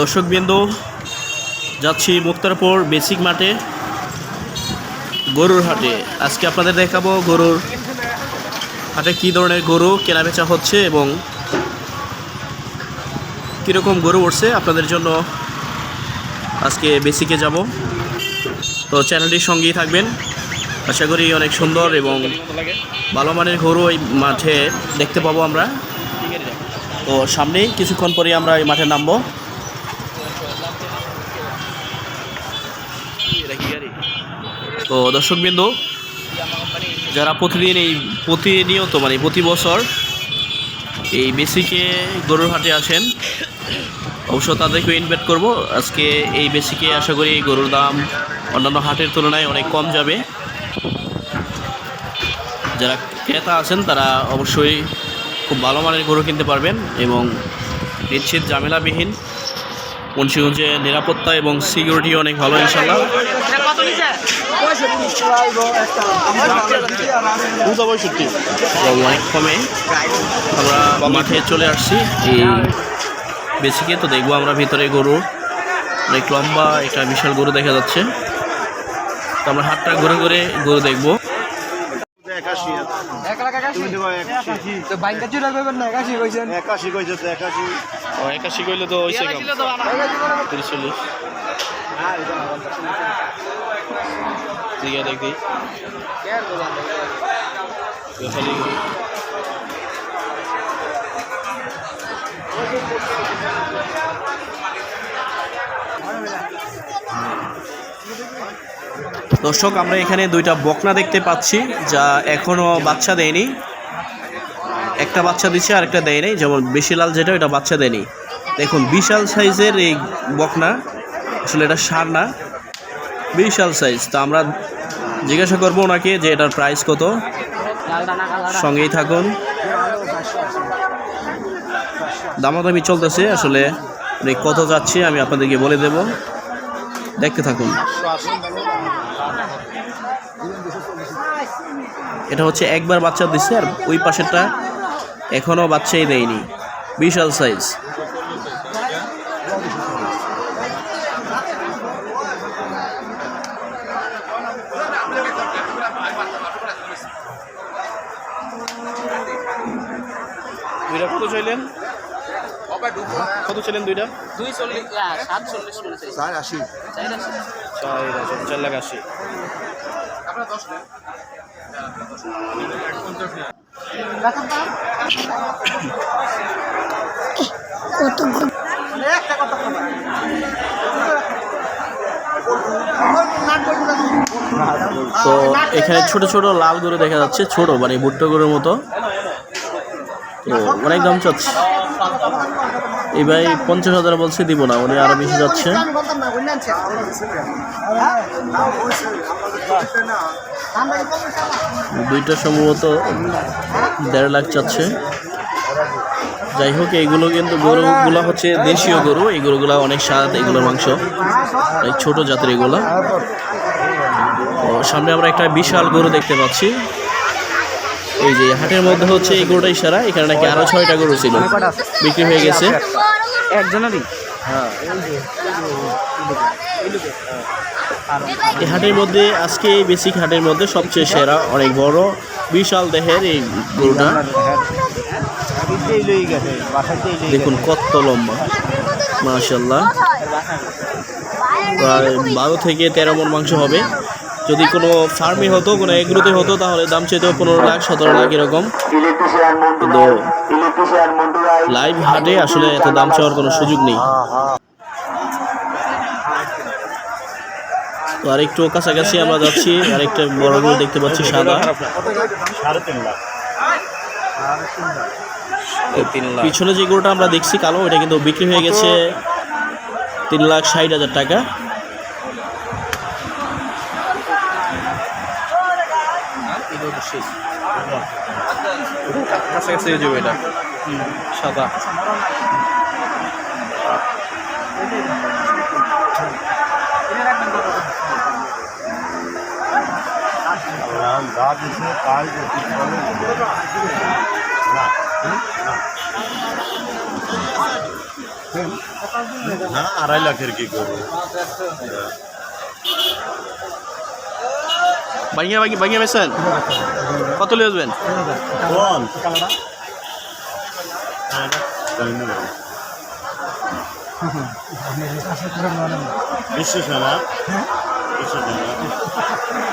দর্শকবৃন্দ, যাচ্ছি মুক্তারপুর বেসিক মাঠে, গরুর হাটে। আজকে আপনাদের দেখাবো গরুর হাটে কী ধরনের গরু কেনাবেচা হচ্ছে এবং কীরকম গরু উঠছে আপনাদের জন্য আজকে বেসিকে যাব। তো চ্যানেলটির সঙ্গেই থাকবেন। আশা করি অনেক সুন্দর এবং ভালো মানের গরু এই মাঠে দেখতে পাবো আমরা। তো সামনেই কিছুক্ষণ পরে আমরা এই মাঠে নামবো। তো দর্শকবৃন্দ, যারা প্রতিদিন এই প্রতিনিয়ত মানে প্রতি বছর এই বেসিকে গরুর হাটে আসেন অবশ্য তাদেরকে ইনভাইট করব। আজকে এই বেসিকে আশা করি গরুর দাম অন্যান্য হাটের তুলনায় অনেক কম যাবে। যারা ক্রেতা আছেন, তারা অবশ্যই খুব ভালো মানের গরু কিনতে পারবেন এবং নিশ্চিত ঝামেলাবিহীন মুন্সিগঞ্জে নিরাপত্তা এবং সিকিউরিটি অনেক ভালো ইনশাল্লাহ এবং অনেক কমে আমরা মাঠে চলে আসছি। এই বেসিকে তো দেখব আমরা ভিতরে গরু। অনেক লম্বা একটা বিশাল গরু দেখা যাচ্ছে। তো আমরা হাটটা ঘুরে ঘুরে গরু দেখব। তো বাইকটা চুরা করবেন না? একাশি কইছেন। একাশি কইছে তো একাশি। ও একাশি কইলে তো হয়েছে তিরিশ চল্লিশ। ঠিক আছে দেখি দর্শক, আমরা এখানে দুইটা বকনা দেখতে পাচ্ছি, যা এখনও বাচ্চা দেয়নি। একটা বাচ্চা দিচ্ছে আর একটা দেয় নাই। যেমন বেশি লাল যেটা ওটা বাচ্চা দেয়নি দেখুন, বিশাল সাইজের এই বকনা, আসলে এটা সার না। বিশাল সাইজ। তো আমরা জিজ্ঞাসা করব ওনাকে যে এটার প্রাইস কত। সঙ্গেই থাকুন। দামাদামি চলতেছে, আসলে উনি কত যাচ্ছে আমি আপনাদেরকে বলে দেব। দেখতে থাকুন। এটা হচ্ছে একবার বাচ্চা দিচ্ছে আর ওই পাশেরটা এখনও বাচ্চাই দেয়নি। বিশাল সাইজ দুইটা কত চাইলেন? কত চাইলেন দুইটা? দুই চল্লিশ সাত চার আশি। চার লাখ আশি। তো এখানে ছোট ছোট লাল গরু দেখা যাচ্ছে ছোট মানে ভুট্টো গরুর মতো। তো অনেক দাম চাচ্ছে। এই ভাই পঞ্চাশ হাজার বলছে, দিব না, উনি আরও বেশি যাচ্ছে। দুইটা সম্ভবত দেড় লাখ চাচ্ছে। যাই হোক এইগুলো কিন্তু গরুগুলো হচ্ছে দেশীয় গরু, এই গরুগুলো অনেক স্বাদ, এগুলোর মাংস। ছোট জাতের এগুলো। সামনে আমরা একটা বিশাল গরু দেখতে পাচ্ছি। এই যে হাটের মধ্যে হচ্ছে এই গরুটাই সারা এখানে নাকি আরও ছয়টা গরু ছিল। বিক্রি হয়ে গেছে। একজনেরই? এই হাটের মধ্যে আজকে এই বেসিক হাটের মধ্যে সবচেয়ে সেরা অনেক বড় বিশাল দেহের এই গরুটা। দেখুন কত লম্বা মাশাল্লাহ প্রায় বারো থেকে তেরো মন মাংস হবে। যদি কোনো ফার্মে হতো, কোনো এগ্রোতে হতো, তাহলে দাম চাইতো পনেরো লাখ, সতেরো লাখ এরকম। কিন্তু লাইভ হাটে আসলে এত দাম চাওয়ার কোনো সুযোগ নেই। তো আরেকটু কাছাকাছি আমরা যাচ্ছি, আরেকটা বড় গরু দেখতে পাচ্ছি সাদা। পিছনে যে গরুটা আমরা দেখছি কালো, এটা কিন্তু বিক্রি হয়ে গেছে তিন লাখ ষাট হাজার টাকা। কাছাকাছি হয়ে যাবে এটা। সাদা। না আড়াই লাখের কি করব? ভাঙিয়া ভাঙি ভাঙিয়া বেছেন কত লিয়ে আসবেন? কোন? বিশ্বাস হয় না বিশ্বাস না